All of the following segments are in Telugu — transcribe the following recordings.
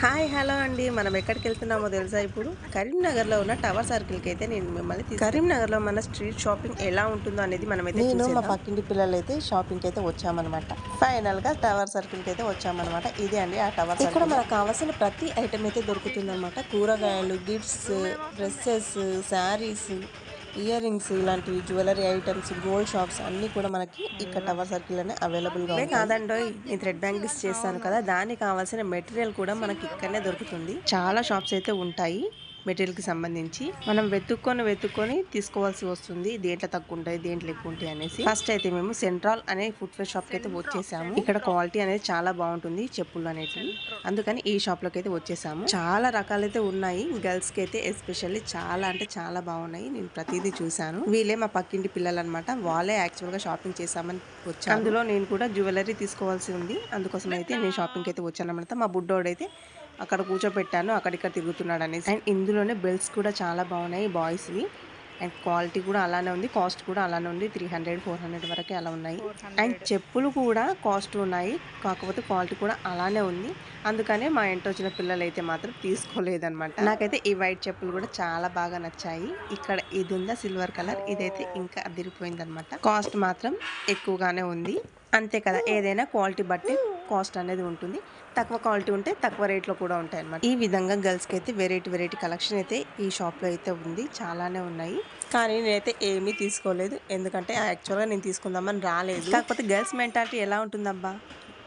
హాయ్ హలో అండి. మనం ఎక్కడికి వెళ్తున్నామో తెలుసా ఇప్పుడు? కరీంనగర్లో ఉన్న టవర్ సర్కిల్కి అయితే నేను మిమ్మల్ని కరీంనగర్లో మన స్ట్రీట్ షాపింగ్ ఎలా ఉంటుందో అనేది మనం అయితే నేను మా పక్కింటి పిల్లలు అయితే షాపింగ్కి అయితే వచ్చామన్నమాట. ఫైనల్గా టవర్ సర్కిల్కి అయితే వచ్చామన్నమాట. ఇదే అండి ఆ టవర్ ఇక్కడ మనకు కావాల్సిన ప్రతి ఐటమ్ అయితే దొరుకుతుందన్నమాట. కూరగాయలు gifts dresses sarees. Earrings ఇలాంటివి జ్యువెలరీ ఐటమ్స్ గోల్డ్ షాప్స్ అన్ని కూడా మనకి ఇక్కడ టవర్ సర్కిల్ అనే అవైలబుల్గా కాదండో నేను థ్రెడ్ బ్యాంగిల్స్ చేస్తాను కదా దానికి కావాల్సిన మెటీరియల్ కూడా మనకి ఇక్కడనే దొరుకుతుంది. చాలా షాప్స్ అయితే ఉంటాయి. మెటీరియల్కి సంబంధించి మనం వెతుక్కొని వెతుక్కొని తీసుకోవాల్సి వస్తుంది. దేంట్లో తక్కువ ఉంటాయి దేంట్లో ఎక్కువ ఉంటాయి అనేసి. ఫస్ట్ అయితే మేము సెంట్రల్ అనే ఫుట్వేర్ షాప్కి అయితే వచ్చేసాము ఇక్కడ క్వాలిటీ అనేది చాలా బాగుంటుంది చెప్పులు అనేటివి. అందుకని ఈ షాప్లోకి అయితే వచ్చేసాము. చాలా రకాలైతే ఉన్నాయి. గర్ల్స్కి అయితే ఎస్పెషల్లీ చాలా అంటే చాలా బాగున్నాయి. నేను ప్రతిదీ చూసాను వీళ్ళే మా పక్కింటి పిల్లలు అనమాట వాళ్ళే యాక్చువల్గా షాపింగ్ చేసామని వచ్చాను అందులో నేను కూడా జ్యువెలరీ తీసుకోవాల్సి ఉంది. అందుకోసం అయితే నేను షాపింగ్ అయితే వచ్చాను అనమాట మా బుడ్డోడైతే అక్కడ కూర్చోపెట్టాను అక్కడిక్కడ తిరుగుతున్నాడు అనేసి అండ్ ఇందులోనే బెల్ట్స్ కూడా చాలా బాగున్నాయి బాయ్స్వి అండ్ క్వాలిటీ కూడా అలానే ఉంది కాస్ట్ కూడా అలానే ఉంది త్రీ హండ్రెడ్ ఫోర్ హండ్రెడ్ వరకే అలా ఉన్నాయి. అండ్ చెప్పులు కూడా కాస్ట్ ఉన్నాయి కాకపోతే క్వాలిటీ కూడా అలానే ఉంది. అందుకనే మా ఇంటి వచ్చిన పిల్లలు అయితే మాత్రం తీసుకోలేదన్నమాట. నాకైతే ఈ వైట్ చెప్పులు కూడా చాలా బాగా నచ్చాయి. ఇక్కడ ఇది ఉందా సిల్వర్ కలర్ ఇదైతే ఇంకా అదిరిపోయింది అనమాట కాస్ట్ మాత్రం ఎక్కువగానే ఉంది. అంతే కదా ఏదైనా క్వాలిటీ బట్టి కాస్ట్ అనేది ఉంటుంది. తక్కువ క్వాలిటీ ఉంటే తక్కువ రేట్లో కూడా ఉంటాయి అన్నమాట ఈ విధంగా గర్ల్స్కి అయితే వెరైటీ వెరైటీ కలెక్షన్ అయితే ఈ షాప్లో అయితే ఉంది. చాలానే ఉన్నాయి. కానీ నేనైతే ఏమీ తీసుకోలేదు. ఎందుకంటే యాక్చువల్గా నేను తీసుకుందామని రాలేదు. కాకపోతే గర్ల్స్ మెంటాలిటీ ఎలా ఉంటుందబ్బా?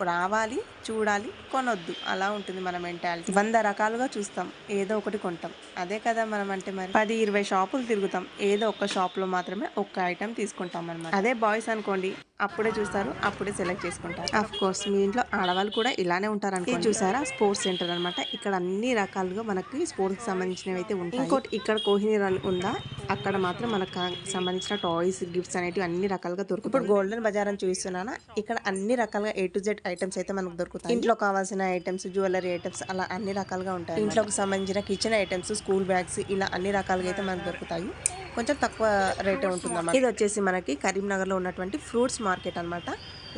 రావాలి చూడాలి కొనొద్దు. అలా ఉంటుంది మన మెంటాలిటీ. వంద రకాలుగా చూస్తాం. ఏదో ఒకటి కొంటాం. అదే కదా మనం అంటే మరి. పది ఇరవై షాపులు తిరుగుతాం. ఏదో ఒక షాప్లో మాత్రమే ఒక్క ఐటెం తీసుకుంటాం అనమాట అదే బాయ్స్ అనుకోండి. అప్పుడే చూస్తారు అప్పుడే సెలెక్ట్ చేసుకుంటారు. అఫ్ కోర్స్ మీ ఇంట్లో ఆడవాళ్ళు కూడా ఇలానే ఉంటారు అనుకోండి చూసారా? స్పోర్ట్స్ సెంటర్ అన్నమాట. ఇక్కడ అన్ని రకాలుగా మనకి స్పోర్ట్స్ సంబంధించినవి అయితే ఉంటాయి. ఇంకోటి ఇక్కడ కోహినీర్ ఉందా? అక్కడ మాత్రం మనకు సంబంధించిన టాయ్స్ గిఫ్ట్స్ అనేటివి అన్ని రకాలుగా దొరుకుతాయి. ఇప్పుడు గోల్డెన్ బజార్ అని చూస్తున్నానా ఇక్కడ అన్ని రకాలుగా ఏ టు జెడ్ ఐటమ్స్ అయితే మనకు దొరుకుతాయి. ఇంట్లో కావాల్సిన ఐటమ్స్ జ్యువెలరీ ఐటమ్స్ అలా అన్ని రకాలుగా ఉంటాయి ఇంట్లోకి సంబంధించిన కిచెన్ ఐటమ్స్ స్కూల్ బ్యాగ్స్ ఇలా అన్ని రకాలుగా అయితే మనకు దొరుకుతాయి. కొంచెం తక్కువ రేటే ఉంటుంది ఇది వచ్చేసి మనకి కరీంనగర్లో ఉన్నటువంటి ఫ్రూట్స్ మార్కెట్ అన్నమాట.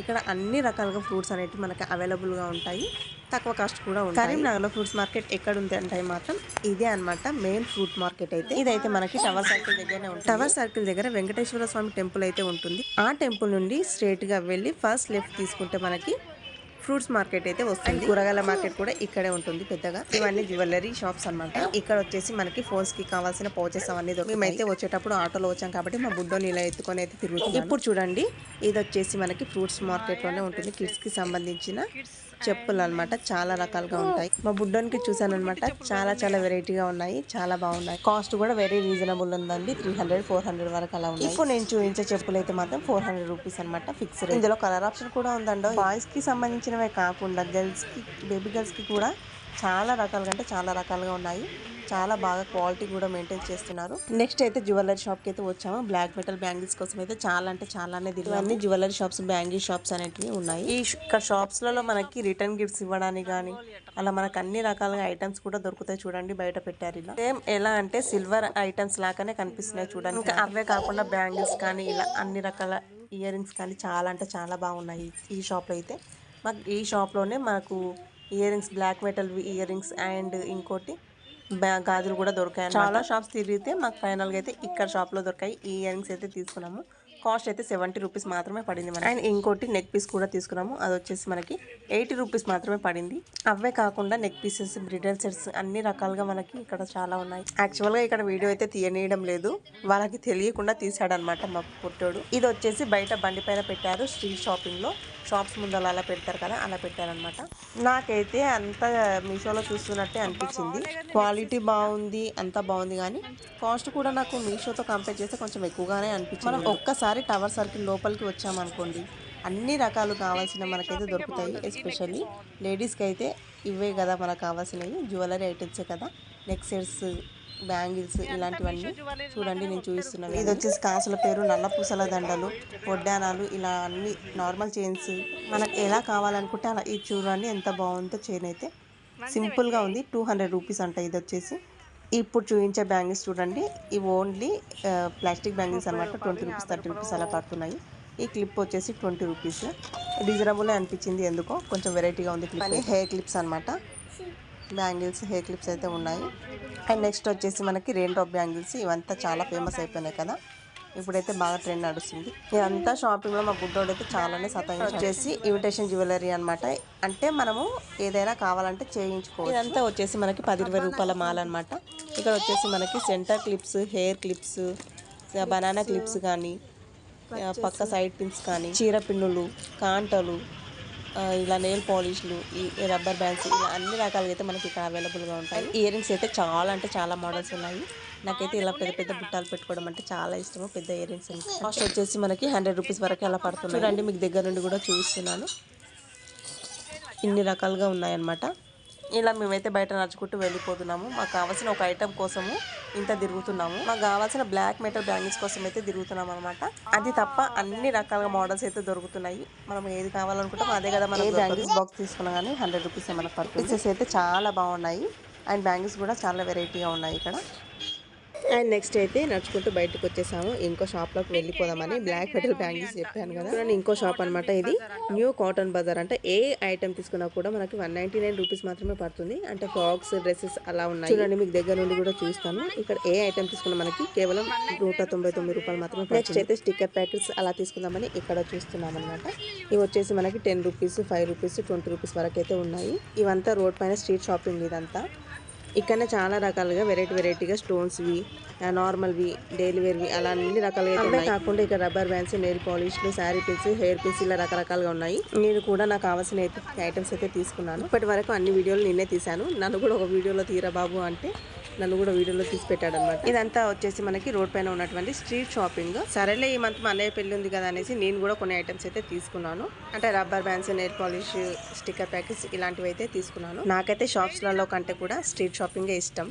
ఇక్కడ అన్ని రకాలుగా ఫ్రూట్స్ అనేవి మనకి అవైలబుల్గా ఉంటాయి. తక్కువ కాస్ట్ కూడా ఉంటాయి. కరీంనగర్లో ఫ్రూట్స్ మార్కెట్ ఎక్కడ ఉంది అంటే మాత్రం ఇదే అన్నమాట మెయిన్ ఫ్రూట్ మార్కెట్ అయితే. ఇదైతే మనకి టవర్ సర్కిల్ దగ్గరనే ఉంటుంది. టవర్ సర్కిల్ దగ్గర వెంకటేశ్వర స్వామి టెంపుల్ అయితే ఉంటుంది. ఆ టెంపుల్ నుండి స్ట్రేట్గా వెళ్ళి ఫస్ట్ లెఫ్ట్ తీసుకుంటే మనకి ఫ్రూట్స్ మార్కెట్ అయితే వస్తుంది. కూరగాయల మార్కెట్ కూడా ఇక్కడే ఉంటుంది పెద్దగా. ఇవన్నీ జ్యువెలరీ షాప్స్ అన్నమాట. ఇక్కడ వచ్చేసి మనకి ఫోన్స్కి కావాల్సిన పౌచెస్ అవన్నీ మేమైతే వచ్చేటప్పుడు ఆటోలో వచ్చాం కాబట్టి మా బుడ్డోని ఇలా ఎత్తుకొని అయితే తిరుగుతుంది ఇప్పుడు చూడండి ఇది వచ్చేసి మనకి ఫ్రూట్స్ మార్కెట్లోనే ఉంటుంది. కిడ్స్కి సంబంధించిన చెప్పులు అన్నమాట చాలా రకాలుగా ఉంటాయి. మా బుడ్డోనికి చూసాను అనమాట చాలా చాలా వెరైటీగా ఉన్నాయి. చాలా బాగున్నాయి. కాస్ట్ కూడా వెరీ రీజనబుల్ ఉందండి. త్రీ హండ్రెడ్ ఫోర్ హండ్రెడ్ వరకు అలా ఉన్నాయి. ఇప్పుడు నేను చూపించే చెప్పులు అయితే మాత్రం ఫోర్ హండ్రెడ్ రూపీస్ అనమాట ఫిక్స్ ఇందులో కలర్ ఆప్షన్ కూడా ఉందండి. బాయ్స్కి సంబంధించినవే కాకుండా గర్ల్స్కి బేబీ గర్ల్స్కి కూడా చాలా రకాలుగా అంటే చాలా రకాలుగా ఉన్నాయి. చాలా బాగా క్వాలిటీ కూడా మెయింటైన్ చేస్తున్నారు. నెక్స్ట్ అయితే జ్యువెలరీ షాప్కి అయితే వచ్చాము. బ్లాక్ మెటల్ బ్యాంగిల్స్ కోసం అయితే చాలా అంటే చాలానే తిరిగి అన్ని జ్యువెలరీ షాప్స్ బ్యాంగిల్ షాప్స్ అనేటివి ఉన్నాయి. ఈ ఇక్కడ షాప్స్ మనకి రిటర్న్ గిఫ్ట్స్ ఇవ్వడానికి కానీ అలా మనకు అన్ని రకాలుగా ఐటమ్స్ కూడా దొరుకుతాయి చూడండి బయట పెట్టారు ఇలా. సేమ్ ఎలా అంటే సిల్వర్ ఐటమ్స్ లాగానే కనిపిస్తున్నాయి చూడండి. ఇంకా అవే కాకుండా బ్యాంగిల్స్ కానీ ఇలా అన్ని రకాల ఇయర్ రింగ్స్ కానీ చాలా అంటే చాలా బాగున్నాయి ఈ షాప్లో అయితే. మాకు ఈ షాప్లోనే మాకు earrings black metal earrings and ఇంకోటి గాజులు కూడా దొరికాయి చాలా షాప్స్ తిరిగితే మాకు ఫైనల్గా అయితే ఇక్కడ షాప్లో దొరికాయి. ఈ ఇయర్ రింగ్స్ అయితే తీసుకున్నాము. కాస్ట్ అయితే సెవెంటీ రూపీస్ మాత్రమే పడింది మనకి. అండ్ ఇంకోటి నెక్ పీస్ కూడా తీసుకున్నాము. అది వచ్చేసి మనకి ఎయిటీ రూపీస్ మాత్రమే పడింది. అవే కాకుండా నెక్ పీసెస్ బ్రిడల్ సెట్స్ అన్ని రకాలుగా మనకి ఇక్కడ చాలా ఉన్నాయి. యాక్చువల్గా ఇక్కడ వీడియో అయితే తీయనీయడం లేదు. వాళ్ళకి తెలియకుండా తీసాడనమాట మా పుట్టోడు. ఇది వచ్చేసి బయట బండి పైన పెట్టారు స్ట్రీట్ షాపింగ్లో షాప్స్ ముందు అలా పెడతారు కదా అలా పెట్టారనమాట నాకైతే అంత మీషోలో చూస్తున్నట్టే అనిపించింది. క్వాలిటీ బాగుంది అంతా బాగుంది కానీ కాస్ట్ కూడా నాకు మీషోతో కంపేర్ చేస్తే కొంచెం ఎక్కువగానే అనిపించింది. మనం ఒక్కసారి టవర్ సర్కిల్ లోపలికి వచ్చామనుకోండి అన్ని రకాలు కావాల్సిన మనకైతే దొరుకుతాయి. ఎస్పెషల్లీ లేడీస్కి అయితే ఇవే కదా మనకు కావాల్సినవి. జ్యువెలరీ ఐటమ్సే కదా నెక్ సెట్స్ బ్యాంగిల్స్ ఇలాంటివన్నీ చూడండి నేను చూపిస్తున్నాను ఇది వచ్చేసి కాసుల పేరు నల్ల పూసల దండలు వడ్డానాలు ఇలా అన్ని నార్మల్ చైన్స్ మనకు ఎలా కావాలనుకుంటే అలా ఇది చూడండి ఎంత బాగుందో చైన్ అయితే. సింపుల్గా ఉంది టూ హండ్రెడ్ రూపీస్ అంట ఇది వచ్చేసి. ఇప్పుడు చూపించే బ్యాంగిల్స్ చూడండి ఇవి ఓన్లీ ప్లాస్టిక్ బ్యాంగిల్స్ అనమాట ట్వంటీ రూపీస్ థర్టీ రూపీస్ అలా పడుతున్నాయి. ఈ క్లిప్ వచ్చేసి ట్వంటీ రూపీస్ రీజనబుల్ అనిపించింది ఎందుకో కొంచెం వెరైటీగా ఉంది క్లిప్ హెయిర్ క్లిప్స్ అనమాట బ్యాంగిల్స్ హెయిర్ క్లిప్స్ అయితే ఉన్నాయి. అండ్ నెక్స్ట్ వచ్చేసి మనకి రెయిన్ డ్రాప్ బ్యాంగిల్స్ ఇవంతా చాలా ఫేమస్ అయిపోయినాయి కదా. ఇప్పుడైతే బాగా ట్రెండ్ నడుస్తుంది. ఇదంతా షాపింగ్లో మా గుడ్డోడు అయితే చాలానే సతాయించి వచ్చేసి ఇమిటేషన్ జ్యువెలరీ అనమాట అంటే మనము ఏదైనా కావాలంటే చేయించుకోవచ్చు. ఇదంతా వచ్చేసి మనకి పది ఇరవై రూపాయల మాల అనమాట ఇక్కడ వచ్చేసి మనకి centre clips hair clips banana clips కానీ పక్క సైడ్ పిన్స్ కానీ చీర పిన్నులు కాంటలు ఇలా నెయిల్ పాలిష్లు ఈ రబ్బర్ బ్యాండ్స్ ఇలా అన్ని రకాలుగా అయితే మనకి ఇక్కడ అవైలబుల్గా ఉంటాయి. ఇయర్ రింగ్స్ అయితే చాలా అంటే చాలా మోడల్స్ ఉన్నాయి. నాకైతే ఇలా పెద్ద పెద్ద బుట్టాలు పెట్టుకోవడం అంటే చాలా ఇష్టము పెద్ద ఇయర్ రింగ్స్ కాస్ట్ వచ్చేసి మనకి హండ్రెడ్ రూపీస్ వరకు అలా పడుతుంది చూడండి మీకు దగ్గర నుండి కూడా చూపిస్తున్నాను ఇన్ని రకాలుగా ఉన్నాయన్నమాట. ఇలా మేమైతే బయట నడుచుకుంటూ వెళ్ళిపోతున్నాము. మాకు కావాల్సిన ఒక ఐటెం కోసము ఇంత తిరుగుతున్నాము. మాకు కావాల్సిన బ్లాక్ మెటల్ బ్యాంగిల్స్ కోసం అయితే తిరుగుతున్నాం అనమాట అది తప్ప అన్ని రకాల మోడల్స్ అయితే దొరుకుతున్నాయి. మనం ఏది కావాలనుకుంటాం అదే కదా మనం బ్యాంగిల్స్ బాక్స్ తీసుకున్నా కానీ హండ్రెడ్ రూపీస్ మన పర్ పీసెస్ అయితే చాలా బాగున్నాయి. అండ్ బ్యాంగిల్స్ కూడా చాలా వెరైటీగా ఉన్నాయి ఇక్కడ. అండ్ నెక్స్ట్ అయితే నడుచుకుంటూ బయటకు వచ్చేసాము. ఇంకో షాప్లోకి వెళ్ళిపోదామని బ్లాక్ మెటల్ బ్యాంగిల్స్ చెప్పాను కదా. ఇంకో షాప్ అనమాట ఇది. న్యూ కాటన్ బజార్ అంటే ఏ ఐటమ్ తీసుకున్నా కూడా మనకి వన్ నైన్టీ నైన్ రూపీస్ మాత్రమే పడుతుంది. అంటే ఫ్రాక్స్ డ్రెస్సెస్ అలా ఉన్నాయి. చూడండి మీకు దగ్గర నుండి కూడా చూస్తాను. ఇక్కడ ఏ ఐటమ్ తీసుకున్నా మనకి కేవలం నూట తొంభై తొమ్మిది రూపాయలు మాత్రమే నెక్స్ట్ అయితే స్టిక్కర్ ప్యాకెట్స్ అలా తీసుకుందామని ఇక్కడ చూస్తున్నాం అనమాట ఇవి వచ్చేసి మనకి ten rupees five rupees twenty rupees వరకు అయితే ఉన్నాయి. ఇవంతా రోడ్ పైన స్ట్రీట్ షాపింగ్ ఇదంతా. ఇక్కడనే చాలా రకాలుగా వెరైటీ వెరైటీగా స్టోన్స్వి నార్మల్వి డైలీ వేర్వి అలా అన్ని రకాలుగా ఉన్నాయి. కాకుండా ఇక్కడ రబ్బర్ బ్యాండ్స్ నెయిల్ పాలిష్లు శారీ పిన్స్ హెయిర్ పిన్స్ ఇలా రకరకాలుగా ఉన్నాయి. నేను కూడా నాకు కావాల్సిన ఐటమ్స్ అయితే తీసుకున్నాను. ఇప్పటి వరకు అన్ని వీడియోలు నేనే తీశాను. నన్ను కూడా ఒక వీడియోలో తీరా బాబు అంటే నన్ను కూడా వీడియోలో తీసి పెట్టాడు అనమాట ఇదంతా వచ్చేసి మనకి రోడ్ పైన ఉన్నటువంటి స్ట్రీట్ షాపింగ్. సరేలే ఈ మంత్ మా అన్నయ్య పెళ్ళి ఉంది కదా అనేసి నేను కూడా కొన్ని ఐటమ్స్ అయితే తీసుకున్నాను. అంటే rubber bands nail polish sticker packets ఇలాంటివి అయితే తీసుకున్నాను. నాకైతే షాప్స్లలో కంటే కూడా స్ట్రీట్ షాపింగ్ ఇష్టం.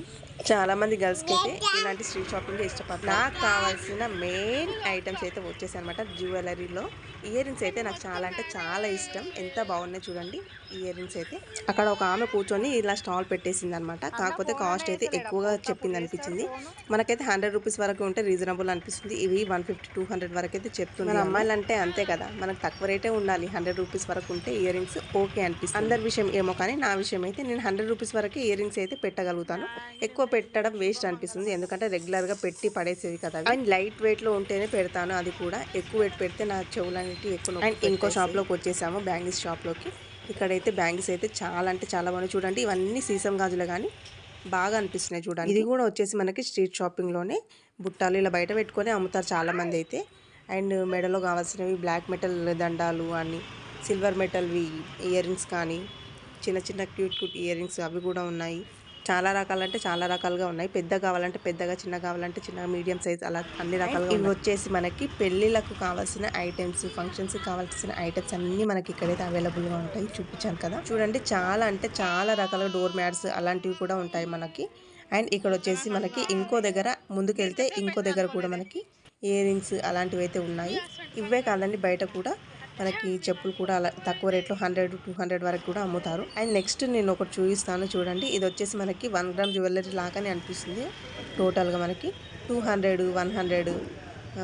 చాలా మంది గర్ల్స్కి అయితే ఇలాంటి స్ట్రీట్ షాపింగ్ ఇష్టపడతారు. నాకు కావాల్సిన మెయిన్ ఐటమ్స్ అయితే వచ్చేసి అనమాట జ్యువెలరీలో. ఇయర్ రింగ్స్ అయితే నాకు చాలా అంటే చాలా ఇష్టం. ఎంత బాగున్నాయి చూడండి. ఇయర్ రింగ్స్ అయితే. అక్కడ ఒక ఆమె కూర్చొని ఇలా స్టాల్ పెట్టేసింది అనమాట కాకపోతే కాస్ట్ అయితే ఎక్కువ ఎక్కువగా చెప్పింది అనిపించింది మనకైతే హండ్రెడ్ రూపీస్ వరకు ఉంటే రీజనబుల్ అనిపిస్తుంది. ఇవి వన్ ఫిఫ్టీ టూ హండ్రెడ్ వరకు అయితే చెప్తుంది. మన అమ్మాయిలు అంటే అంతే కదా. మనకు తక్కువ రేటే ఉండాలి. హండ్రెడ్ రూపీస్ వరకు ఉంటే ఇయర్ రింగ్స్ ఓకే అనిపిస్తుంది. అందరి విషయం ఏమో కానీ నా విషయం అయితే నేను హండ్రెడ్ రూపీస్ వరకు ఇయర్ రింగ్స్ అయితే పెట్టగలుగుతాను. ఎక్కువ పెట్టడం వేస్ట్ అనిపిస్తుంది. ఎందుకంటే రెగ్యులర్గా పెట్టి పడేసేవి కదా. అండ్ లైట్ వెయిట్లో ఉంటేనే పెడతాను. అది కూడా ఎక్కువ వెయిట్ పెడితే నా చెవులన్నిటి ఎక్కువ అండ్ ఇంకో షాప్లోకి వచ్చేసాము. బ్యాంగిల్స్ షాప్లోకి ఇక్కడైతే బ్యాంగిల్స్ అయితే చాలా అంటే చాలా బాగున్నాయి. చూడండి ఇవన్నీ సీసం గాజులే కానీ బాగా అనిపిస్తున్నాయి చూడండి. ఇది కూడా వచ్చేసి మనకి స్ట్రీట్ షాపింగ్లోనే బుట్టాలు ఇలా బయట పెట్టుకొని అమ్ముతారు చాలా మంది అయితే. అండ్ మెడలో కావాల్సినవి బ్లాక్ మెటల్ దండాలు అని సిల్వర్ మెటల్వి ఇయర్ రింగ్స్ కానీ చిన్న చిన్న క్యూట్ క్యూట్ ఇయర్ రింగ్స్ అవి కూడా ఉన్నాయి. చాలా రకాలంటే చాలా రకాలుగా ఉన్నాయి. పెద్ద కావాలంటే పెద్దగా చిన్న కావాలంటే చిన్న మీడియం సైజ్ అలా అన్ని రకాలుగా ఇవి వచ్చేసి మనకి పెళ్ళిళ్ళకు కావాల్సిన ఐటమ్స్ ఫంక్షన్స్ కావాల్సిన ఐటమ్స్ అన్ని మనకి ఇక్కడైతే అవైలబుల్గా ఉంటాయి. చూపించాను కదా. చూడండి చాలా అంటే చాలా రకాల డోర్ మ్యాట్స్ అలాంటివి కూడా ఉంటాయి మనకి. అండ్ ఇక్కడ వచ్చేసి మనకి ఇంకో దగ్గర ముందుకెళ్తే ఇంకో దగ్గర కూడా మనకి ఇయర్ రింగ్స్ అలాంటివి అయితే ఉన్నాయి. ఇవే కాదండి బయట కూడా మనకి చెప్పులు కూడా అలా తక్కువ రేట్లో హండ్రెడ్ టూ హండ్రెడ్ వరకు కూడా అమ్ముతారు. అండ్ నెక్స్ట్ నేను ఒకటి చూపిస్తాను చూడండి. ఇది వచ్చేసి మనకి వన్ గ్రామ్ జ్యువెలరీ లాగానే అనిపిస్తుంది. టోటల్గా మనకి two hundred one hundred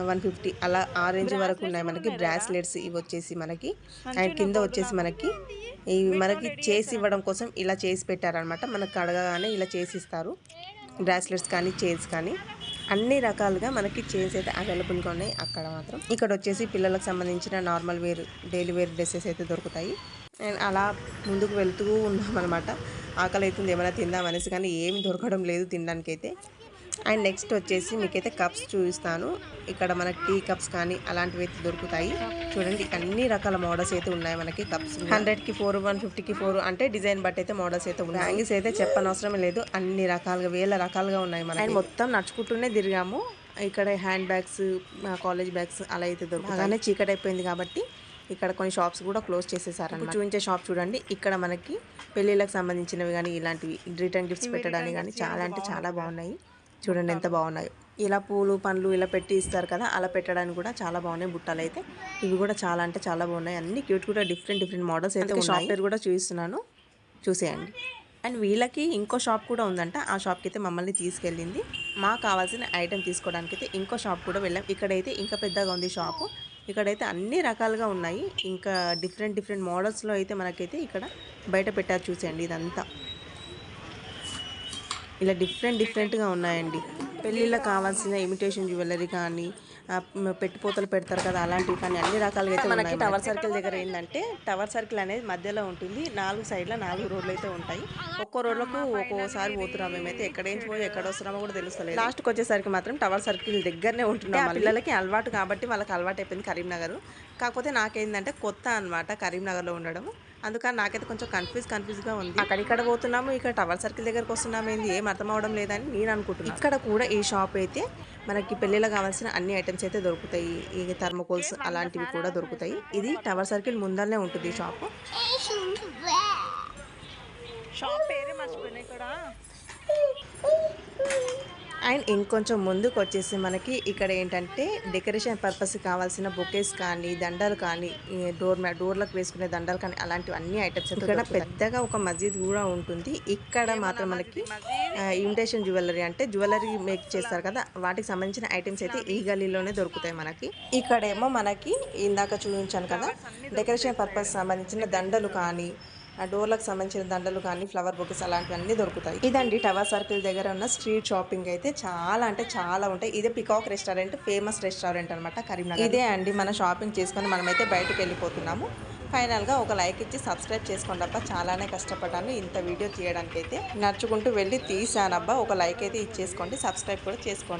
one fifty అలా ఆ రేంజ్ వరకు ఉన్నాయి మనకి. బ్రాస్లెట్స్ ఇవి వచ్చేసి మనకి. అండ్ కింద వచ్చేసి మనకి ఇవి మనకి చేసి ఇవ్వడం కోసం ఇలా చేసి పెట్టారనమాట మనకు అడగగానే ఇలా చేసి ఇస్తారు. బ్రాస్లెట్స్ కానీ చైన్స్ కానీ. అన్ని రకాలుగా మనకి చైన్స్ అయితే అవైలబుల్గా ఉన్నాయి. అక్కడ మాత్రం. ఇక్కడ వచ్చేసి పిల్లలకు సంబంధించిన normal wear daily wear dresses అయితే దొరుకుతాయి. అండ్ అలా ముందుకు వెళ్తూ ఉన్నాం అనమాట ఆకలి అవుతుంది ఏమైనా తిందాం అనేసి కానీ ఏమి దొరకడం లేదు తినడానికైతే. అండ్ నెక్స్ట్ వచ్చేసి మీకైతే కప్స్ చూపిస్తాను. ఇక్కడ మనకి టీ కప్స్ కానీ అలాంటివి అయితే దొరుకుతాయి. చూడండి అన్ని రకాల మోడల్స్ అయితే ఉన్నాయి మనకి కప్స్ హండ్రెడ్కి ఫోర్ వన్ ఫిఫ్టీకి ఫోర్ అంటే డిజైన్ బట్టి అయితే మోడల్స్ అయితే ఉన్నాయి. హ్యాంగిల్స్ అయితే చెప్పనవసరం లేదు. అన్ని రకాలుగా వేల రకాలుగా ఉన్నాయి మనకి. మొత్తం నడుచుకుంటూనే తిరిగాము. ఇక్కడ హ్యాండ్ బ్యాగ్స్ కాలేజ్ బ్యాగ్స్ అలా అయితే దొరుకుతాయి. చీకటి అయిపోయింది కాబట్టి ఇక్కడ కొన్ని షాప్స్ కూడా క్లోజ్ చేసేసారు. చూపించే షాప్ చూడండి. ఇక్కడ మనకి పెళ్ళిళ్ళకి సంబంధించినవి కానీ ఇలాంటివి రిటర్న్ గిఫ్ట్స్ పెట్టడానికి కానీ చాలా అంటే చాలా బాగున్నాయి. చూడండి ఎంత బాగున్నాయో. ఇలా పూలు పండ్లు ఇలా పెట్టి ఇస్తారు కదా అలా పెట్టడానికి కూడా చాలా బాగున్నాయి బుట్టలు అయితే. ఇవి కూడా చాలా అంటే చాలా బాగున్నాయి. అన్ని క్యూట్ కూడా డిఫరెంట్ డిఫరెంట్ మోడల్స్ అయితే షాప్ పేరు కూడా చూపిస్తున్నాను. చూసేయండి. అండ్ వీళ్ళకి ఇంకో షాప్ కూడా ఉందంట. ఆ షాప్కి అయితే మమ్మల్ని తీసుకెళ్ళింది. మాకు కావాల్సిన ఐటెం తీసుకోవడానికి అయితే ఇంకో షాప్ కూడా వెళ్ళాం. ఇక్కడైతే ఇంకా పెద్దగా ఉంది షాపు. ఇక్కడైతే అన్ని రకాలుగా ఉన్నాయి. ఇంకా డిఫరెంట్ డిఫరెంట్ మోడల్స్లో అయితే మనకైతే ఇక్కడ బయట పెట్టారు చూసేయండి ఇదంతా. ఇలా డిఫరెంట్ డిఫరెంట్గా ఉన్నాయండి. పెళ్ళిళ్ళకి కావాల్సిన ఇమిటేషన్ జ్యువెలరీ కానీ పెట్టిపోతలు పెడతారు కదా అలాంటివి కానీ అన్ని రకాలుగా అయితే మనకి టవర్ సర్కిల్ దగ్గర ఏంటంటే టవర్ సర్కిల్ అనేది మధ్యలో ఉంటుంది నాలుగు సైడ్ల నాలుగు రోడ్లు అయితే ఉంటాయి. ఒక్కో రోడ్లకు ఒక్కోసారి పోతున్నాం మేమైతే ఎక్కడ ఏం పోయి ఎక్కడ వస్తున్నామో కూడా తెలుస్తలేదు. లాస్ట్కి వచ్చేసరికి మాత్రం టవర్ సర్కిల్ దగ్గరనే ఉంటున్నాం ఆ పిల్లలకి అలవాటు కాబట్టి వాళ్ళకి అలవాటు అయిపోయింది కరీంనగర్. కాకపోతే నాకేంటంటే కొత్త అనమాట కరీంనగర్లో ఉండడం. అందుకని నాకైతే కొంచెం కన్ఫ్యూజ్ కన్ఫ్యూజ్గా ఉంది. అక్కడిక్కడ పోతున్నాము ఇక్కడ టవర్ సర్కిల్ దగ్గరకు వస్తున్నాము ఏంది ఏం అర్థం అవడం లేదని నేను అనుకుంటున్నాను ఇక్కడ కూడా ఈ షాప్ అయితే మనకి పెళ్ళిలో కావాల్సిన అన్ని ఐటమ్స్ అయితే దొరుకుతాయి. ఈ థర్మోకోల్స్ అలాంటివి కూడా దొరుకుతాయి. ఇది టవర్ సర్కిల్ ముందరనే ఉంటుంది ఈ షాప్ షాప్ పేరే మర్చిపోయినా ఇక్కడ. అండ్ ఇంకొంచెం ముందుకు వచ్చేసి మనకి ఇక్కడ ఏంటంటే డెకరేషన్ పర్పస్ కావాల్సిన బొకేస్ కానీ దండలు కానీ డోర్ మ్యాట్ డోర్లకు వేసుకునే దండలు కానీ అలాంటివి అన్ని ఐటమ్స్ ఇక్కడ పెద్దగా ఒక మస్జిద్ కూడా ఉంటుంది. ఇక్కడ మాత్రం మనకి ఇమిటేషన్ జ్యువెలరీ అంటే జ్యువెలరీ మేక్ చేస్తారు కదా. వాటికి సంబంధించిన ఐటమ్స్ అయితే ఈ గలీలోనే దొరుకుతాయి మనకి. ఇక్కడేమో మనకి ఇందాక చూపించాను కదా డెకరేషన్ పర్పస్ సంబంధించిన దండలు కానీ డోర్లకు సంబంధించిన దండలు కానీ ఫ్లవర్ బొకెస్ అలాంటివన్నీ దొరుకుతాయి. ఇదండి టవర్ సర్కిల్ దగ్గర ఉన్న స్ట్రీట్ షాపింగ్ అయితే చాలా అంటే చాలా ఉంటాయి. ఇదే పికాక్ రెస్టారెంట్ ఫేమస్ రెస్టారెంట్ అనమాట కరీంనగర్. ఇదే అండి మన షాపింగ్ చేసుకొని మనమైతే బయటకు వెళ్ళిపోతున్నాము. ఫైనల్గా ఒక లైక్ ఇచ్చి సబ్స్క్రైబ్ చేసుకోండి అబ్బా. చాలానే కష్టపడ్డాను ఇంత వీడియో తీయడానికి అయితే నడుచుకుంటూ వెళ్ళి తీసానబ్బా ఒక లైక్ అయితే ఇచ్చేసుకోండి. సబ్స్క్రైబ్ కూడా చేసుకోండి.